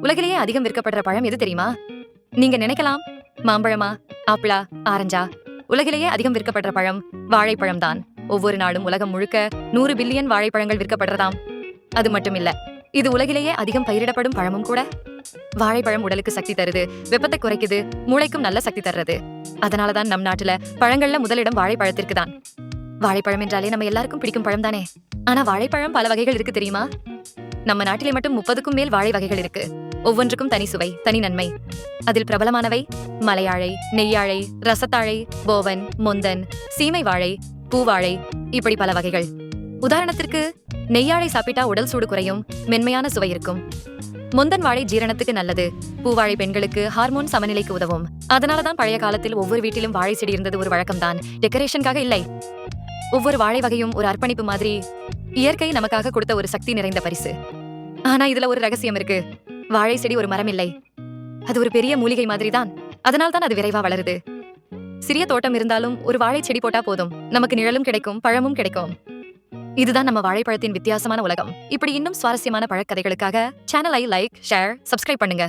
உலகிலேயே அதிகம் விற்கப்படுற பழம் எது தெரியுமா? நீங்க நினைக்கலாம். மாம்பழமா ஆப்பிளா ஆரஞ்சா. உலகிலேயே அதிகம் விற்கப்படுற பழம் வாழைப்பழம் தான். ஒவ்வொரு நாளும் உலகம் முழுக்க நூறு பில்லியன் வாழைப்பழங்கள் விற்கப்படுறதாம். அது மட்டும் இல்ல இது உலகிலேயே அதிகம் பயிரிடப்படும் பழமும் கூட. வாழைப்பழம் உடலுக்கு சக்தி தருது வெப்பத்தை குறைக்குது மூளைக்கும் நல்ல சக்தி தர்றது. அதனாலதான் நம் நாட்டுல பழங்கள்ல முதலிடம் வாழைப்பழத்திற்கு தான். வாழைப்பழம் என்றாலே நம்ம எல்லாருக்கும் பிடிக்கும் பழம் தானே? ஆனா வாழைப்பழம் பல வகைகள் இருக்கு தெரியுமா? நம்ம நாட்டிலே மட்டும் முப்பதுக்கும் மேல் வாழை வகைகள் இருக்கு. ஒவ்வொன்றுக்கும் தனி சுவை தனி நன்மை. அதில் பிரபலமானவை மலையாழை நெய்யாழை ரசத்தாழை போவன் மொந்தன் சீமை வாழை பூவாழை இப்படி பல வகைகள். உதாரணத்திற்கு நெய்யாழை சாப்பிட்டா உடல் சூடு குறையும் மென்மையான சுவை இருக்கும். முந்தன் வாழை ஜீரணத்துக்கு நல்லது. பூவாழை பெண்களுக்கு ஹார்மோன் சமநிலைக்கு உதவும். அதனாலதான் பழைய காலத்தில் ஒவ்வொரு வீட்டிலும் வாழை செடி இருந்தது ஒரு வழக்கம்தான். டெக்கரேஷனுக்காக இல்லை. ஒவ்வொரு வாழை வகையும் ஒரு அர்ப்பணிப்பு மாதிரி இயற்கை நமக்காக கொடுத்த ஒரு சக்தி நிறைந்த பரிசு. ஆனா இதுல ஒரு ரகசியம் இருக்கு. வாழை செடி ஒரு மரம் இல்லை அது ஒரு பெரிய மூலிகை மாதிரி தான் அதனால் தான் அது விரைவா வளருது. சிறிய தோட்டம் இருந்தாலும் ஒரு வாழை செடி போட்டா போதும். நமக்கு நிழலும் கிடைக்கும் பழமும் கிடைக்கும். இதுதான் நம்ம வாழைப்பழத்தின் வித்தியாசமான உலகம். இப்படி இன்னும் சுவாரஸ்யமான பழக்கதைகளுக்காக சேனலை லைக் ஷேர் சப்ஸ்கிரைப் பண்ணுங்க.